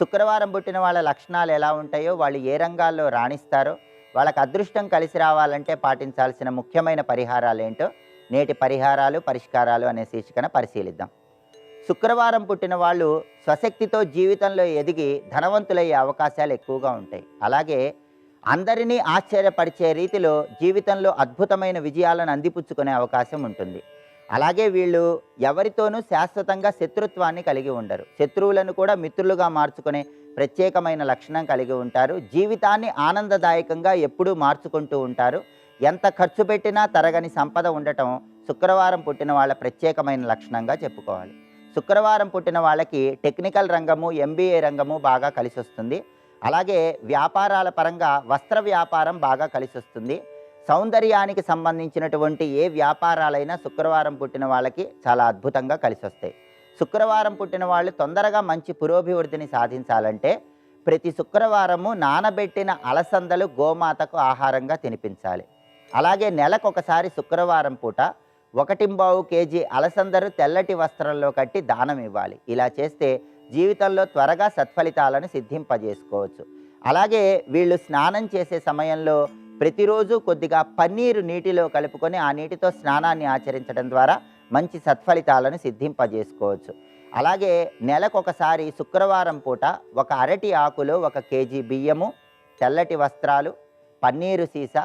శుక్రవారం పుట్టిన వాళ్ళ లక్షణాలు ఎలా ఉంటాయో వాళ్ళు ఏ రంగాల్లో రాణిస్తారో వాళ్ళకి అదృష్టం కలిసి రావాలంటే పాటించాల్సిన ముఖ్యమైన పరిహారాలు ఏంటో నేటి పరిహారాలు పరిష్కారాలు అనే శీర్షికన పరిశీలిద్దాం. శుక్రవారం పుట్టిన వాళ్ళు స్వశక్తితో జీవితంలో ఎదిగి ధనవంతులయ్యే అవకాశాలు ఎక్కువగా ఉంటాయి. అలాగే అందరినీ ఆశ్చర్యపరిచే రీతిలో జీవితంలో అద్భుతమైన విజయాలను అందిపుచ్చుకునే అవకాశం ఉంటుంది. అలాగే వీళ్ళు ఎవరితోనూ శాశ్వతంగా శత్రుత్వాన్ని కలిగి ఉండరు. శత్రువులను కూడా మిత్రులుగా మార్చుకునే ప్రత్యేకమైన లక్షణం కలిగి ఉంటారు. జీవితాన్ని ఆనందదాయకంగా ఎప్పుడూ మార్చుకుంటూ ఉంటారు. ఎంత ఖర్చు పెట్టినా తరగని సంపద ఉండటం శుక్రవారం పుట్టిన వాళ్ళ ప్రత్యేకమైన లక్షణంగా చెప్పుకోవాలి. శుక్రవారం పుట్టిన వాళ్ళకి టెక్నికల్ రంగము ఎంబీఏ రంగము బాగా కలిసి వస్తుంది అలాగే వ్యాపారాల పరంగా వస్త్ర వ్యాపారం బాగా కలిసి వస్తుంది సౌందర్యానికి సంబంధించినటువంటి ఏ వ్యాపారాలైనా శుక్రవారం పుట్టిన వాళ్ళకి చాలా అద్భుతంగా కలిసి వస్తాయి శుక్రవారం పుట్టిన వాళ్ళు తొందరగా మంచి పురోభివృద్ధిని సాధించాలంటే ప్రతి శుక్రవారము నానబెట్టిన అలసందలు గోమాతకు ఆహారంగా తినిపించాలి. అలాగే నెలకొకసారి శుక్రవారం పూట ఒకటింబావు కేజీ అలసందరు తెల్లటి వస్త్రంలో కట్టి దానం ఇవ్వాలి. ఇలా చేస్తే జీవితంలో త్వరగా సత్ఫలితాలను సిద్ధింపజేసుకోవచ్చు. అలాగే వీళ్ళు స్నానం చేసే సమయంలో ప్రతిరోజు కొద్దిగా పన్నీరు నీటిలో కలుపుకొని ఆ నీటితో స్నానాన్ని ఆచరించడం ద్వారా మంచి సత్ఫలితాలను సిద్ధింపజేసుకోవచ్చు. అలాగే నెలకొకసారి శుక్రవారం పూట ఒక అరటి ఆకులో ఒక కేజీ బియ్యము తెల్లటి వస్త్రాలు పన్నీరు సీసా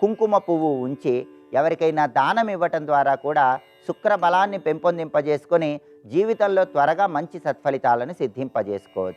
కుంకుమ పువ్వు ఉంచి ఎవరికైనా దానం ఇవ్వటం ద్వారా కూడా శుక్ర బలాన్ని పెంపొందింపజేసుకొని జీవితంలో త్వరగా మంచి సత్ఫలితాలను సిద్ధింపజేసుకోవచ్చు.